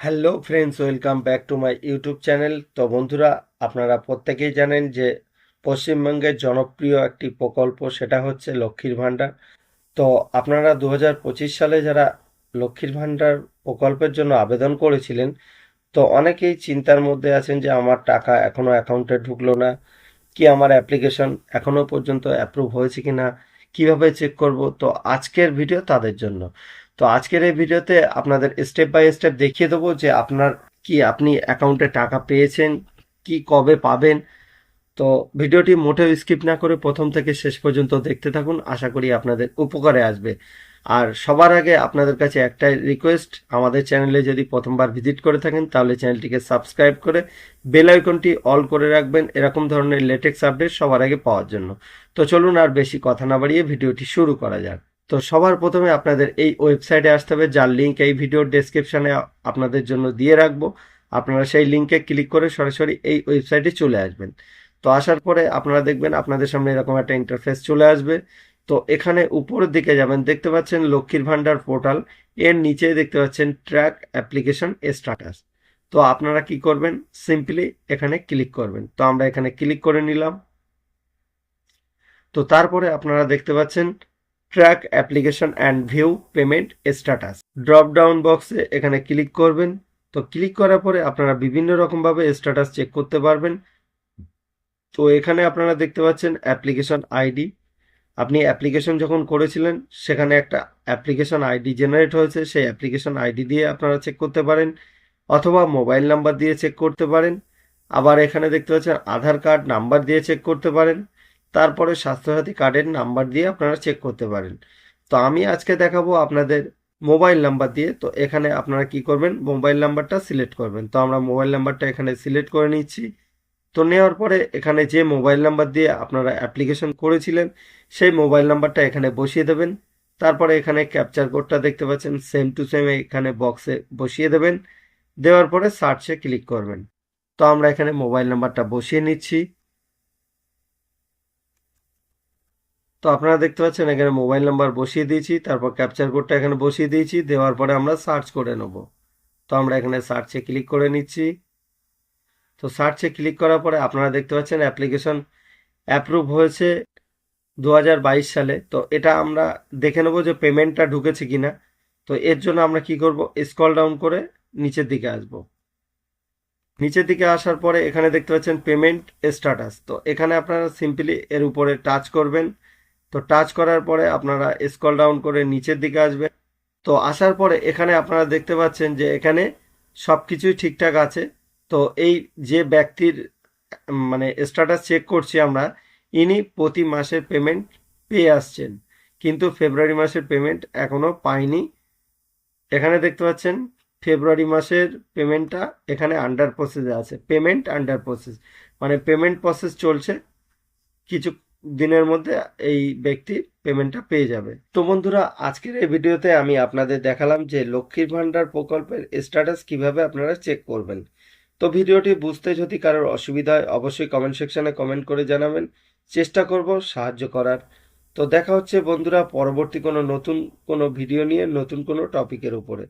Hello friends, welcome back to my YouTube channel. তো বন্ধুরা, আপনারা প্রত্যেকেই জানেন যে পশ্চিমবঙ্গের জনপ্রিয় একটি প্রকল্প, সেটা হচ্ছে লক্ষ্মীর ভাণ্ডার। তো আপনারা দু সালে যারা লক্ষ্মীর ভাণ্ডার প্রকল্পের জন্য আবেদন করেছিলেন, তো অনেকেই চিন্তার মধ্যে আছেন যে আমার টাকা এখনও অ্যাকাউন্টে ঢুকলো না, কি আমার অ্যাপ্লিকেশন এখনও পর্যন্ত অ্যাপ্রুভ হয়েছে কিনা, কীভাবে চেক করব? তো আজকের ভিডিও তাদের জন্য। তো আজকের এই ভিডিওতে আপনাদের স্টেপ বাই স্টেপ দেখিয়ে দেবো যে আপনার কি আপনি অ্যাকাউন্টে টাকা পেয়েছেন, কি কবে পাবেন। তো ভিডিওটি মোটেও স্কিপ না করে প্রথম থেকে শেষ পর্যন্ত দেখতে থাকুন, আশা করি আপনাদের উপকারে আসবে। আর সবার আগে আপনাদের কাছে একটাই রিকোয়েস্ট আমাদের চ্যানেলে যদি প্রথমবার ভিজিট করে থাকেন, তাহলে চ্যানেলটিকে সাবস্ক্রাইব করে বেল আইকনটি অল করে রাখবেন, এরকম ধরনের লেটেক্স আপডেট সবার আগে পাওয়ার জন্য। তো চলুন আর বেশি কথা না বাড়িয়ে ভিডিওটি শুরু করা যাক। তো সবার প্রথমে আপনাদের এই ওয়েবসাইটে আসতে হবে, যার লিঙ্ক এই ভিডিওর ডেসক্রিপশনে আপনাদের জন্য দিয়ে রাখব। আপনারা সেই লিঙ্কে ক্লিক করে সরাসরি এই ওয়েবসাইটে চলে আসবেন। তো আসার পরে আপনারা দেখবেন আপনাদের সামনে এরকম একটা ইন্টারফেস চলে আসবে। তো এখানে উপরের দিকে যাবেন, দেখতে পাচ্ছেন লক্ষ্মীর ভান্ডার পোর্টাল এর নিচে দেখতে পাচ্ছেন ট্র্যাক অ্যাপ্লিকেশন স্ট্যাটাস তো আপনারা কি করবেন? সিম্পলি এখানে ক্লিক করবেন। তো আমরা এখানে ক্লিক করে নিলাম। তো তারপরে আপনারা দেখতে পাচ্ছেন track application and view payment status drop down বক্সে এখানে ক্লিক করবেন। তো ক্লিক করার পরে আপনারা বিভিন্ন রকমভাবে স্ট্যাটাস চেক করতে পারবেন। তো এখানে আপনারা দেখতে পাচ্ছেন অ্যাপ্লিকেশন আইডি আপনি অ্যাপ্লিকেশন যখন করেছিলেন, সেখানে একটা অ্যাপ্লিকেশন আইডি জেনারেট হয়েছে। সেই অ্যাপ্লিকেশন আইডি দিয়ে আপনারা চেক করতে পারেন। অথবা মোবাইল নাম্বার দিয়ে চেক করতে পারেন। আবার এখানে দেখতে পাচ্ছেন আধার কার্ড নাম্বার দিয়ে চেক করতে পারেন। তারপরে স্বাস্থ্যসাথী কার্ডের নাম্বার দিয়ে আপনারা চেক করতে পারেন। তো আমি আজকে দেখাবো আপনাদের মোবাইল নাম্বার দিয়ে, তো এখানে আপনারা কি করবেন? মোবাইল নাম্বারটা সিলেক্ট করবেন। তো আমরা মোবাইল নাম্বারটা এখানে সিলেক্ট করে নিচ্ছি। তো নেওয়ার পরে এখানে যে মোবাইল নাম্বার দিয়ে আপনারা অ্যাপ্লিকেশন করেছিলেন, সেই মোবাইল নাম্বারটা এখানে বসিয়ে দেবেন। তারপরে এখানে ক্যাপচার কোডটা দেখতে পাচ্ছেন সেম টু সেম এখানে বক্সে বসিয়ে দেবেন। দেওয়ার পরে সার্চে ক্লিক করবেন। তো আমরা এখানে মোবাইল নাম্বারটা বসিয়ে নিচ্ছি। তো আপনারা দেখতে পাচ্ছেন, এখানে মোবাইল নাম্বার বসিয়ে দিয়েছি, তারপর ক্যাপচার কোডটা এখানে বসিয়ে দিয়েছি, দেওয়ার পরে আমরা সার্চ করে নেব। তো আমরা এখানে সার্চে ক্লিক করে নিচ্ছি। তো সার্চে ক্লিক করার পরে আপনারা দেখতে পাচ্ছেন অ্যাপ্লিকেশন অ্যাপ্রুভ হয়েছে দু হাজার বাইশ সালে। তো এটা আমরা দেখে নেব যে পেমেন্টটা ঢুকেছে কিনা। তো এর জন্য আমরা কি করব? স্কল ডাউন করে নিচের দিকে আসব। নিচের দিকে আসার পরে এখানে দেখতে পাচ্ছেন পেমেন্ট স্ট্যাটাস তো এখানে আপনারা সিম্পলি এর উপরে টাচ করবেন। তো টাচ করার পরে আপনারা স্কল ডাউন করে নিচের দিকে আসবেন। তো আসার পরে এখানে আপনারা দেখতে পাচ্ছেন যে এখানে সব কিছুই ঠিকঠাক আছে। তো এই যে ব্যক্তির মানে স্ট্যাটাস চেক করছি আমরা, ইনি প্রতি মাসের পেমেন্ট পেয়ে আসছেন। কিন্তু ফেব্রুয়ারি মাসের পেমেন্ট এখনও পায়নি এখানে দেখতে পাচ্ছেন ফেব্রুয়ারি মাসের পেমেন্টটা এখানে আন্ডার প্রসেসে আছে। পেমেন্ট আন্ডার প্রসেস মানে পেমেন্ট প্রসেস চলছে। কিছু দিনের মধ্যে এই ব্যক্তি পেমেন্টটা পেয়ে যাবে। তো বন্ধুরা, আজকের এই ভিডিওতে আমি আপনাদের দেখালাম যে লক্ষ্মীর ভান্ডার প্রকল্পের স্ট্যাটাস কীভাবে আপনারা চেক করবেন। তো ভিডিওটি বুঝতে যদি কারোর অসুবিধা হয়, অবশ্যই কমেন্ট সেকশনে কমেন্ট করে জানাবেন। চেষ্টা করব সাহায্য করার। তো দেখা হচ্ছে বন্ধুরা, পরবর্তী কোনো নতুন কোনো ভিডিও নিয়ে নতুন কোনো টপিকের উপরে।